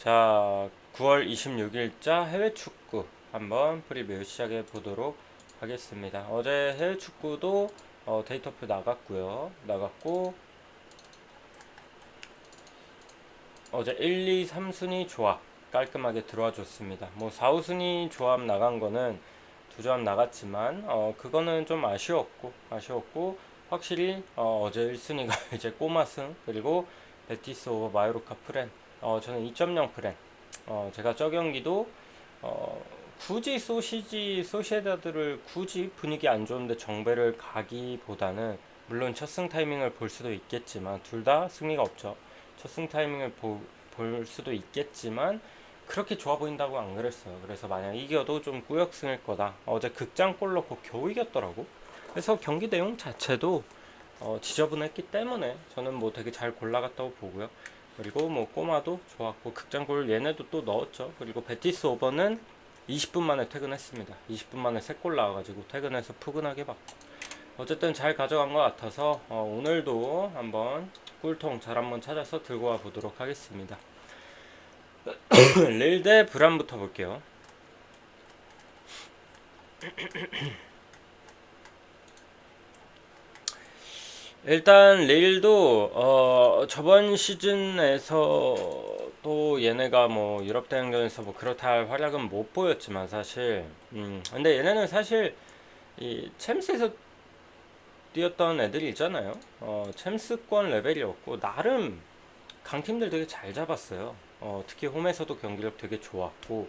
자, 9월 26일자 해외 축구 한번 프리뷰 시작해 보도록 하겠습니다. 어제 해외 축구도 어, 데이터표 나갔고요. 나갔고 어제 1, 2, 3순위 조합 깔끔하게 들어와 줬습니다. 뭐 4, 5순위 조합 나간 거는 두 조합 나갔지만 어, 그거는 좀 아쉬웠고 아쉬웠고 확실히 어, 어제 1순위가 이제 꼬마승 그리고 베티스 오버 마요르카 프렌 어, 저는 2.0 프렌 어, 제가 저 경기도 어, 굳이 소시지 소시에다드를 굳이 분위기 안 좋은데 정배를 가기보다는 물론 첫 승 타이밍을 볼 수도 있겠지만 둘 다 승리가 없죠. 첫 승 타이밍을 보, 볼 수도 있겠지만 그렇게 좋아 보인다고 안 그랬어요. 그래서 만약 이겨도 좀 꾸역승일 거다. 어제 극장골 넣고 겨우 이겼더라고. 그래서 경기 내용 자체도 어, 지저분했기 때문에 저는 뭐 되게 잘 골라갔다고 보고요. 그리고 뭐 꼬마도 좋았고 극장골 얘네도 또 넣었죠. 그리고 베티스 오버는 20분 만에 퇴근했습니다. 20분 만에 3골 나와가지고 퇴근해서 푸근하게 봤고 어쨌든 잘 가져간 것 같아서 어, 오늘도 한번 꿀통 잘 한번 찾아서 들고 와 보도록 하겠습니다. 릴대 브람부터 볼게요. 일단 레일도 어 저번 시즌에서 또 얘네가 뭐 유럽 대항전에서 뭐 그렇다 할 활약은 못 보였지만 사실. 음 근데 얘네는 사실 이 챔스에서 뛰었던 애들이 있잖아요. 어 챔스권 레벨이었고 나름 강팀들 되게 잘 잡았어요. 어 특히 홈에서도 경기력 되게 좋았고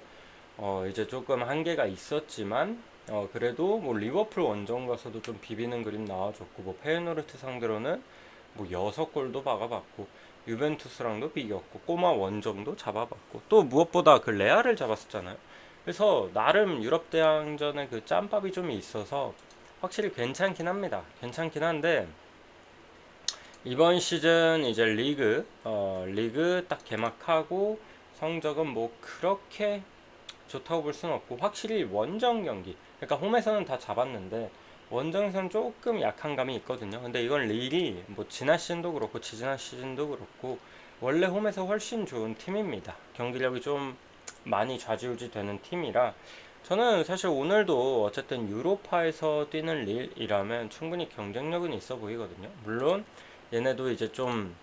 어 이제 조금 한계가 있었지만 어 그래도 뭐 리버풀 원정 가서도 좀 비비는 그림 나와줬고 뭐 페이노르트 상대로는 뭐 여섯 골도 박아봤고 유벤투스랑도 비겼고 꼬마 원정도 잡아봤고 또 무엇보다 그 레알을 잡았었잖아요. 그래서 나름 유럽 대항전에 그 짬밥이 좀 있어서 확실히 괜찮긴 합니다. 괜찮긴 한데 이번 시즌 이제 리그 어 리그 딱 개막하고 성적은 뭐 그렇게 좋다고 볼 수는 없고 확실히 원정 경기 그러니까 홈에서는 다 잡았는데 원정에서는 조금 약한 감이 있거든요. 근데 이건 릴이 뭐 지난 시즌도 그렇고 지지난 시즌도 그렇고 원래 홈에서 훨씬 좋은 팀입니다. 경기력이 좀 많이 좌지우지 되는 팀이라 저는 사실 오늘도 어쨌든 유로파에서 뛰는 릴이라면 충분히 경쟁력은 있어 보이거든요. 물론 얘네도 이제 좀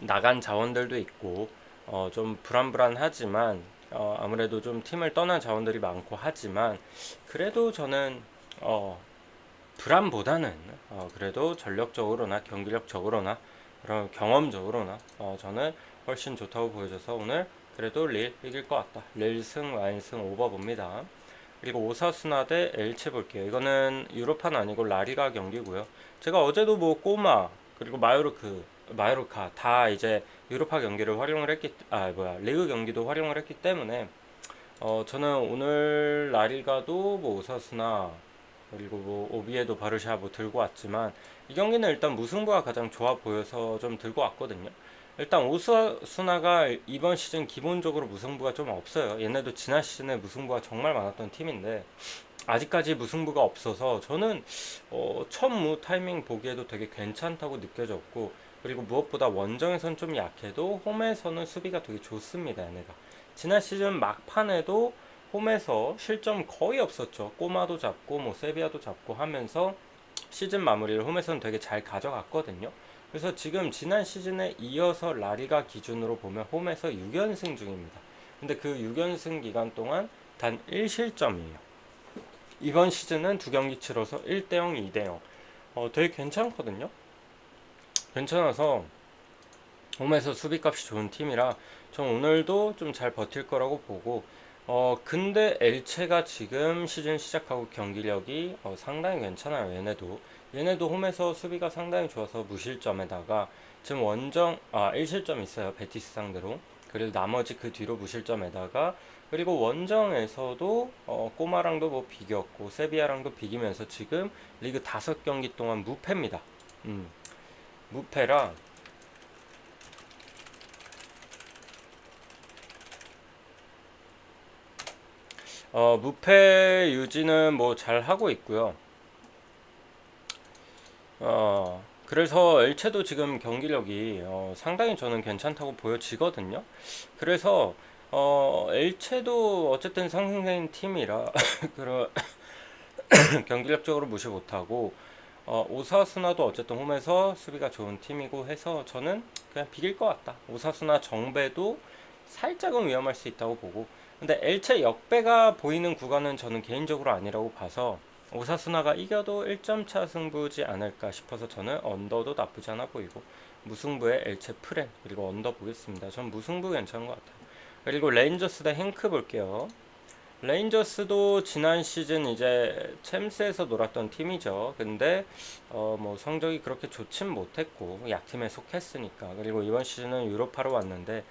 나간 자원들도 있고 어 좀 불안불안하지만 어, 아무래도 좀 팀을 떠난 자원들이 많고 하지만 그래도 저는 어, 불안보다는 어, 그래도 전력적으로나 경기력적으로나 그런 경험적으로나 어, 저는 훨씬 좋다고 보여져서 오늘 그래도 릴 이길 것 같다. 릴승 라인승 오버 봅니다. 그리고 오사수나 대 엘체 볼게요. 이거는 유로파는 아니고 라리가 경기고요. 제가 어제도 뭐 꼬마 그리고 마요르크 마요르카 다 이제 유로파 경기를 활용을 했기 아 뭐야 리그 경기도 활용을 했기 때문에 어 저는 오늘 라리가도 뭐 오사수나 그리고 뭐 오비에도 바르샤 뭐 들고 왔지만 이 경기는 일단 무승부가 가장 좋아 보여서 좀 들고 왔거든요. 일단 오사수나가 이번 시즌 기본적으로 무승부가 좀 없어요. 얘네도 지난 시즌에 무승부가 정말 많았던 팀인데 아직까지 무승부가 없어서 저는 어, 첫 무 타이밍 보기에도 되게 괜찮다고 느껴졌고 그리고 무엇보다 원정에선 좀 약해도 홈에서는 수비가 되게 좋습니다 얘네가. 지난 시즌 막판에도 홈에서 실점 거의 없었죠. 꼬마도 잡고 뭐 세비야도 잡고 하면서 시즌 마무리를 홈에서는 되게 잘 가져갔거든요. 그래서 지금 지난 시즌에 이어서 라리가 기준으로 보면 홈에서 6연승 중입니다. 근데 그 6연승 기간 동안 단 1실점이에요. 이번 시즌은 두 경기 치러서 1대0, 2대0. 어, 되게 괜찮거든요. 괜찮아서 홈에서 수비값이 좋은 팀이라 전 오늘도 좀 잘 버틸 거라고 보고 어 근데 엘체가 지금 시즌 시작하고 경기력이 어, 상당히 괜찮아요 얘네도. 얘네도 홈에서 수비가 상당히 좋아서 무실점에다가 지금 원정 아 1실점 있어요 베티스 상대로. 그리고 나머지 그 뒤로 무실점에다가 그리고 원정에서도 어, 꼬마랑도 뭐 비겼고 세비야랑도 비기면서 지금 리그 다섯 경기 동안 무패입니다. 음, 무패라 어, 무패 유지는 뭐 잘 하고 있고요. 어, 그래서 엘체도 지금 경기력이 어, 상당히 저는 괜찮다고 보여지거든요. 그래서 어, 엘체도 어쨌든 상승된 팀이라 그런 경기력적으로 무시 못하고 어, 오사수나도 어쨌든 홈에서 수비가 좋은 팀이고 해서 저는 그냥 비길 것 같다. 오사수나 정배도 살짝은 위험할 수 있다고 보고 근데 엘체 역배가 보이는 구간은 저는 개인적으로 아니라고 봐서 오사수나가 이겨도 1점 차 승부지 않을까 싶어서 저는 언더도 나쁘지 않아 보이고 무승부의 엘체 프렌 그리고 언더 보겠습니다. 전 무승부 괜찮은 것 같아요. 그리고 레인저스 대 행크 볼게요. 레인저스도 지난 시즌 이제 챔스에서 놀았던 팀이죠. 근데 어 뭐 성적이 그렇게 좋진 못했고 약팀에 속했으니까 그리고 이번 시즌은 유로파로 왔는데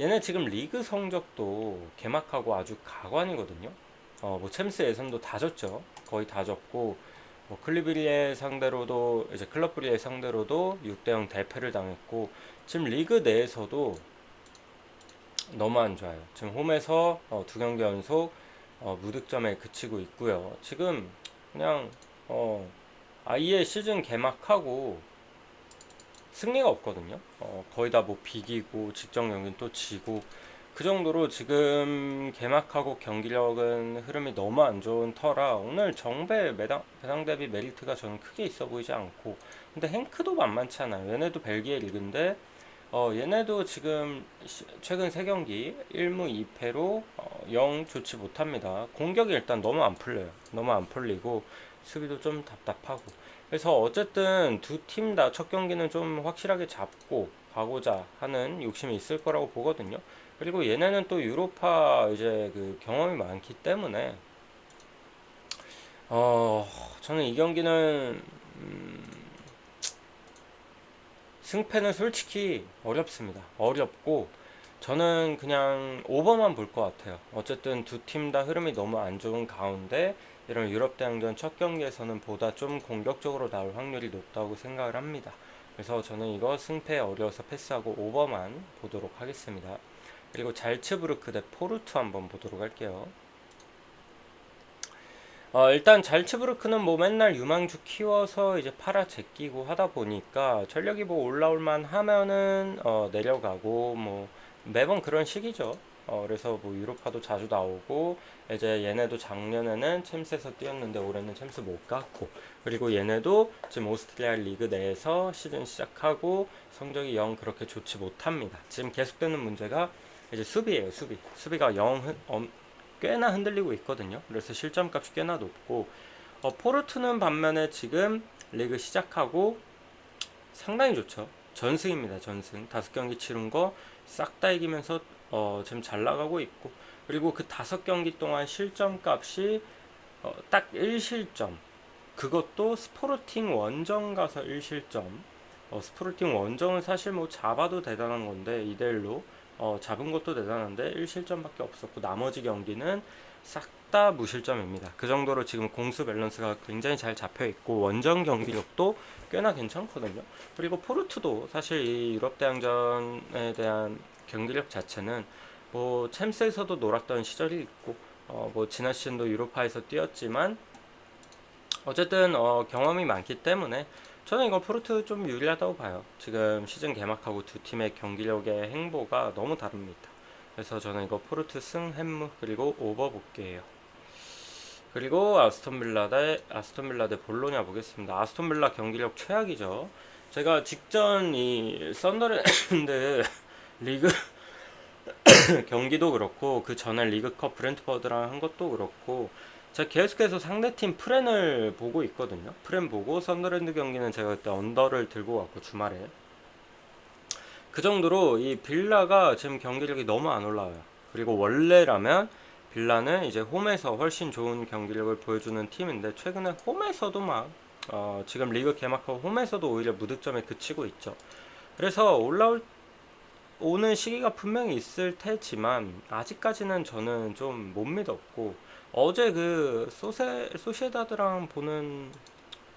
얘네 지금 리그 성적도 개막하고 아주 가관이거든요. 어 뭐 챔스 예선도 다 졌죠. 거의 다 졌고 뭐 클리브리에 상대로도 이제 클럽브리에 상대로도 6대0 대패를 당했고 지금 리그 내에서도 너무 안 좋아요. 지금 홈에서 어, 두 경기 연속 어, 무득점에 그치고 있고요. 지금 그냥 어, 아예 시즌 개막하고 승리가 없거든요. 어, 거의 다 뭐 비기고 직전 경기는 또 지고 그 정도로 지금 개막하고 경기력은 흐름이 너무 안 좋은 터라 오늘 정배 매당, 배당 대비 메리트가 저는 크게 있어 보이지 않고 근데 행크도 만만치 않아요. 얘네도 벨기에 리그인데 어, 얘네도 지금 시- 최근 세 경기 1무 2패로 어, 영 좋지 못합니다. 공격이 일단 너무 안 풀려요. 너무 안 풀리고 수비도 좀 답답하고. 그래서 어쨌든 두 팀 다 첫 경기는 좀 확실하게 잡고 가고자 하는 욕심이 있을 거라고 보거든요. 그리고 얘네는 또 유로파 이제 그 경험이 많기 때문에 어, 저는 이 경기는 음, 승패는 솔직히 어렵습니다. 어렵고 저는 그냥 오버만 볼 것 같아요. 어쨌든 두 팀 다 흐름이 너무 안 좋은 가운데 이런 유럽 대항전 첫 경기에서는 보다 좀 공격적으로 나올 확률이 높다고 생각을 합니다. 그래서 저는 이거 승패 어려워서 패스하고 오버만 보도록 하겠습니다. 그리고 잘츠부르크 대 포르투 한번 보도록 할게요. 어, 일단 잘츠부르크는 뭐 맨날 유망주 키워서 이제 팔아 제끼고 하다 보니까 전력이 뭐 올라올만 하면은 어, 내려가고 뭐 매번 그런 식이죠. 어, 그래서 뭐 유로파도 자주 나오고 이제 얘네도 작년에는 챔스에서 뛰었는데 올해는 챔스 못 갔고 그리고 얘네도 지금 오스트리아 리그 내에서 시즌 시작하고 성적이 영 그렇게 좋지 못합니다. 지금 계속되는 문제가 이제 수비예요, 수비. 수비가 영 꽤나 흔들리고 있거든요. 그래서 실점값이 꽤나 높고 어, 포르투는 반면에 지금 리그 시작하고 상당히 좋죠. 전승입니다. 전승. 다섯 경기 치른 거 싹 다 이기면서 어, 지금 잘 나가고 있고 그리고 그 다섯 경기 동안 실점값이 어, 딱 1실점. 그것도 스포르팅 원정 가서 1실점. 어, 스포르팅 원정은 사실 뭐 잡아도 대단한 건데 2대1로 어, 잡은 것도 대단한데 1실점밖에 없었고 나머지 경기는 싹 다 무실점입니다. 그 정도로 지금 공수 밸런스가 굉장히 잘 잡혀 있고 원정 경기력도 꽤나 괜찮거든요. 그리고 포르투도 사실 이 유럽 대항전에 대한 경기력 자체는 뭐 챔스에서도 놀았던 시절이 있고 어, 뭐 지난 시즌도 유로파에서 뛰었지만 어쨌든 어, 경험이 많기 때문에 저는 이거 포르투 좀 유리하다고 봐요. 지금 시즌 개막하고 두 팀의 경기력의 행보가 너무 다릅니다. 그래서 저는 이거 포르투 승 햄무 그리고 오버 볼게요. 그리고 아스톤 빌라 대 아스톤 빌라 대 볼로냐 보겠습니다. 아스톤 빌라 경기력 최악이죠. 제가 직전 이 썬더랜드 리그 경기도 그렇고 그 전에 리그컵 브렌트퍼드랑 한 것도 그렇고 제가 계속해서 상대팀 프렌을 보고 있거든요. 프렌 보고 썬더랜드 경기는 제가 그때 언더를 들고 왔고 주말에 그 정도로 이 빌라가 지금 경기력이 너무 안 올라와요. 그리고 원래라면 빌라는 이제 홈에서 훨씬 좋은 경기력을 보여주는 팀인데 최근에 홈에서도 막 어, 지금 리그 개막하고 홈에서도 오히려 무득점에 그치고 있죠. 그래서 올라올 오는 시기가 분명히 있을 테지만 아직까지는 저는 좀 못 믿었고 어제 그 소세 소시에다드랑 보는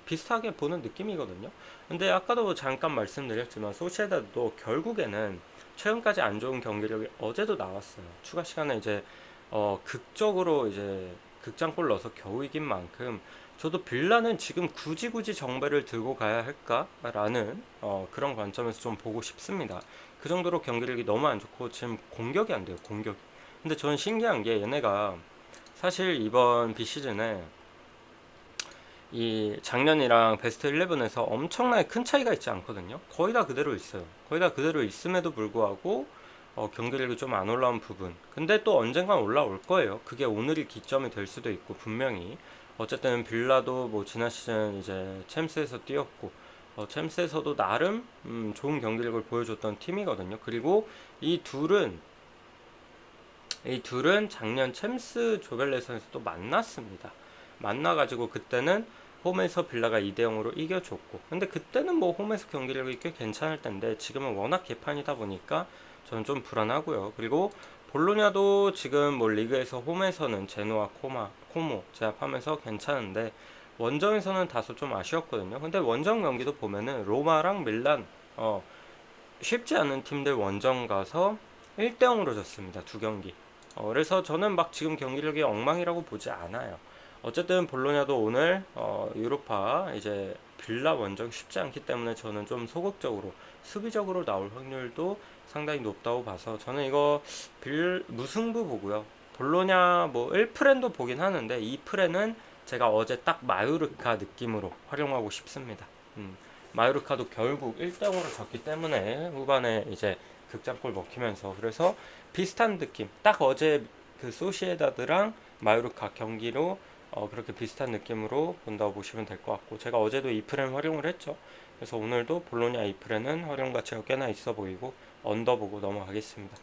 비슷하게 보는 느낌이거든요. 근데 아까도 잠깐 말씀드렸지만 소시에다도 결국에는 최근까지 안 좋은 경기력이 어제도 나왔어요. 추가 시간에 이제 어 극적으로 이제 극장골 넣어서 겨우 이긴 만큼 저도 빌라는 지금 굳이 굳이 정배를 들고 가야 할까라는 어, 그런 관점에서 좀 보고 싶습니다. 그 정도로 경기력이 너무 안 좋고 지금 공격이 안 돼요. 공격이. 근데 저는 신기한 게 얘네가 사실 이번 비시즌에 이 작년이랑 베스트 11에서 엄청나게 큰 차이가 있지 않거든요. 거의 다 그대로 있어요. 거의 다 그대로 있음에도 불구하고 어, 경기력이 좀 안 올라온 부분. 근데 또 언젠간 올라올 거예요. 그게 오늘이 기점이 될 수도 있고 분명히. 어쨌든 빌라도 뭐 지난 시즌 이제 챔스에서 뛰었고 어, 챔스에서도 나름 음, 좋은 경기력을 보여줬던 팀이거든요. 그리고 이 둘은 이 둘은 작년 챔스 조별레선에서 또 만났습니다. 만나가지고 그때는 홈에서 빌라가 2대 0으로 이겨줬고 근데 그때는 뭐 홈에서 경기력이 꽤 괜찮을 텐데 지금은 워낙 개판이다 보니까 저는 좀 불안하고요. 그리고 볼로냐도 지금 뭐 리그에서 홈에서는 제노와 코마, 코모 제압하면서 괜찮은데 원정에서는 다소 좀 아쉬웠거든요. 근데 원정 경기도 보면은 로마랑 밀란 어 쉽지 않은 팀들 원정 가서 1대 0으로 졌습니다. 두 경기. 어, 그래서 저는 막 지금 경기력이 엉망이라고 보지 않아요. 어쨌든 볼로냐도 오늘 어, 유로파 이제 빌라 원정 쉽지 않기 때문에 저는 좀 소극적으로 수비적으로 나올 확률도 상당히 높다고 봐서 저는 이거 빌 무승부 보고요. 볼로냐 뭐 1프렌도 보긴 하는데 2프렌은 제가 어제 딱 마요르카 느낌으로 활용하고 싶습니다. 음, 마요르카도 결국 1대0으로 졌기 때문에 후반에 이제 극장골 먹히면서 그래서 비슷한 느낌 딱 어제 그 소시에다드랑 마요르카 경기로 어, 그렇게 비슷한 느낌으로 본다고 보시면 될 것 같고 제가 어제도 이프렌 활용을 했죠. 그래서 오늘도 볼로냐 이프렌은 활용 가치가 꽤나 있어 보이고 언더 보고 넘어가겠습니다.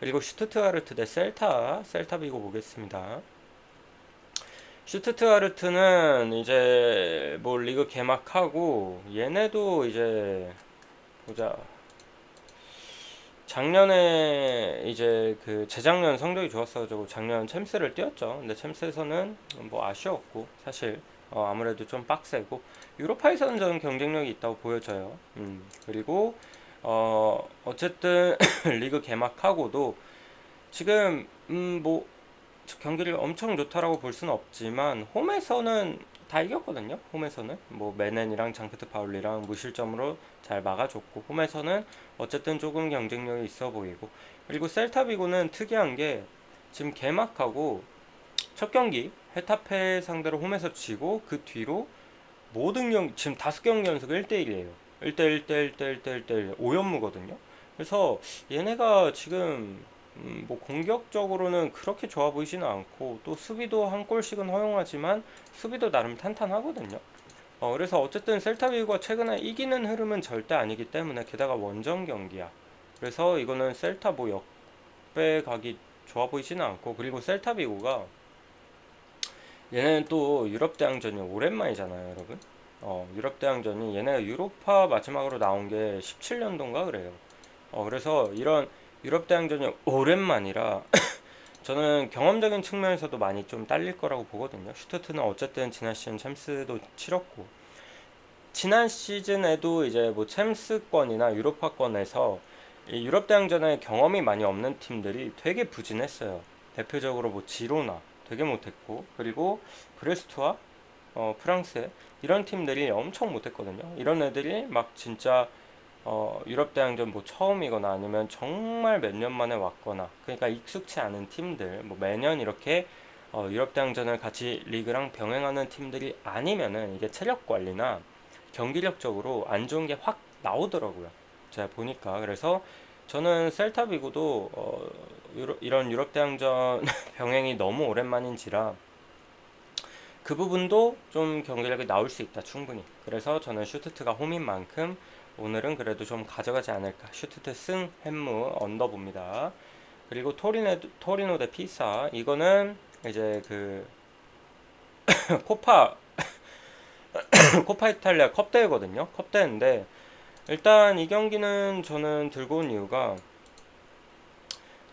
그리고 슈투트가르트 대 셀타 셀타 비고 보겠습니다. 슈투트가르트는 이제 뭐 리그 개막하고 얘네도 이제 보자 작년에 이제 그 재작년 성적이 좋았어가지고 작년 챔스를 뛰었죠. 근데 챔스에서는 뭐 아쉬웠고 사실 어 아무래도 좀 빡세고 유로파에서는 저는 경쟁력이 있다고 보여져요. 음 그리고 어 어쨌든 리그 개막하고도 지금 음뭐 경기를 엄청 좋다라고 볼 수는 없지만 홈에서는 다 이겼거든요. 홈에서는 뭐 메넨이랑 장크트 파울리랑 무실점으로 잘 막아줬고 홈에서는 어쨌든 조금 경쟁력이 있어 보이고 그리고 셀타비고는 특이한 게 지금 개막하고 첫 경기 헤타페 상대로 홈에서 지고 그 뒤로 모든 경 지금 다섯 경기 연속 1대1이에요. 1대1 1대1 1대1 1대1 5연무거든요. 그래서 얘네가 지금 음, 뭐 공격적으로는 그렇게 좋아 보이지는 않고 또 수비도 한 골씩은 허용하지만 수비도 나름 탄탄하거든요. 어, 그래서 어쨌든 셀타비고가 최근에 이기는 흐름은 절대 아니기 때문에 게다가 원정 경기야. 그래서 이거는 셀타 뭐 역배 각이 좋아 보이지는 않고 그리고 셀타비고가 얘네는 또 유럽 대항전이 오랜만이잖아요, 여러분. 어, 유럽 대항전이 얘네가 유로파 마지막으로 나온 게 17년도인가 그래요. 어, 그래서 이런 유럽 대항전이 오랜만이라 저는 경험적인 측면에서도 많이 좀 딸릴 거라고 보거든요. 슈트트는 어쨌든 지난 시즌 챔스도 치렀고 지난 시즌에도 이제 뭐 챔스권이나 유로파권에서 이 유럽 대항전에 경험이 많이 없는 팀들이 되게 부진했어요. 대표적으로 뭐 지로나 되게 못했고 그리고 브레스트와 어, 프랑스 이런 팀들이 엄청 못했거든요. 이런 애들이 막 진짜 어, 유럽 대항전 뭐 처음이거나 아니면 정말 몇 년 만에 왔거나 그러니까 익숙치 않은 팀들 뭐 매년 이렇게 어, 유럽 대항전을 같이 리그랑 병행하는 팀들이 아니면은 이게 체력 관리나 경기력적으로 안 좋은 게 확 나오더라고요. 제가 보니까 그래서 저는 셀타비고도 어, 유로, 이런 유럽 대항전 병행이 너무 오랜만인지라 그 부분도 좀 경기력이 나올 수 있다 충분히. 그래서 저는 슈트트가 홈인 만큼 오늘은 그래도 좀 가져가지 않을까. 슈트트 승 햄무 언더 봅니다. 그리고 토리네, 토리노 대 피사. 이거는 이제 그 코파 코파 이탈리아 컵 대회거든요. 컵 대회인데 일단 이 경기는 저는 들고 온 이유가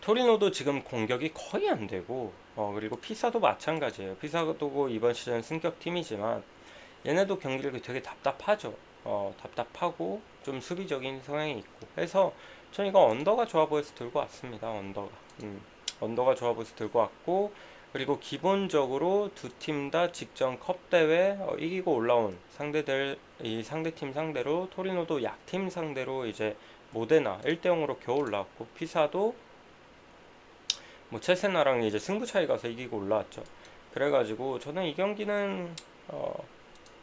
토리노도 지금 공격이 거의 안 되고 어 그리고 피사도 마찬가지예요. 피사도 이번 시즌 승격 팀이지만 얘네도 경기력이 되게 답답하죠. 어 답답하고 좀 수비적인 성향이 있고 해서 저는 이거 언더가 좋아 보여서 들고 왔습니다. 언더가 음, 언더가 좋아 보여서 들고 왔고 그리고 기본적으로 두 팀 다 직전 컵 대회 어, 이기고 올라온 상대들 이 상대팀 상대로 토리노도 약팀 상대로 이제 모데나 1대 0으로 겨우 올라왔고 피사도 뭐 체세나랑 이제 승부 차이 가서 이기고 올라왔죠. 그래가지고 저는 이 경기는 어,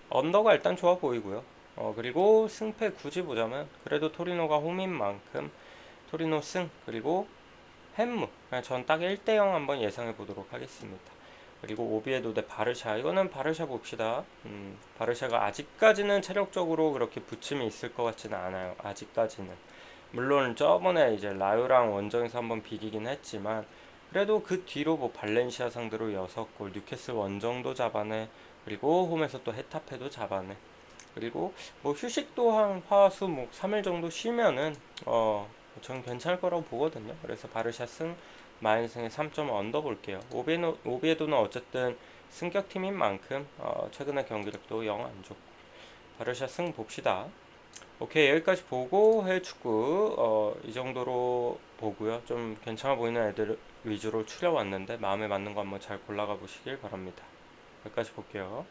언더가 일단 좋아 보이고요. 어, 그리고 승패 굳이 보자면 그래도 토리노가 홈인 만큼 토리노 승 그리고 햄무 전 딱 1대0 한번 예상해 보도록 하겠습니다. 그리고 오비에도 대 바르샤 이거는 바르샤 봅시다. 음, 바르샤가 아직까지는 체력적으로 그렇게 부침이 있을 것 같지는 않아요. 아직까지는 물론 저번에 이제 라요랑 원정에서 한번 비기긴 했지만 그래도 그 뒤로 뭐 발렌시아 상대로 6골 뉴캐슬 원정도 잡아내 그리고 홈에서 또 헤타페도 잡아내 그리고 뭐 휴식도 한 화수 목 3일 정도 쉬면은 어 저는 괜찮을 거라고 보거든요. 그래서 승 마인승의 3점 언더 볼게요. 오비에노, 오비에도는 어쨌든 승격팀인 만큼 어 최근에 경기력도 영 안 좋고 바르샤 승 봅시다. 오케이 여기까지 보고 해외 축구 어, 이 정도로 보고요. 좀 괜찮아 보이는 애들 위주로 추려왔는데 마음에 맞는 거 한번 잘 골라가 보시길 바랍니다. 여기까지 볼게요.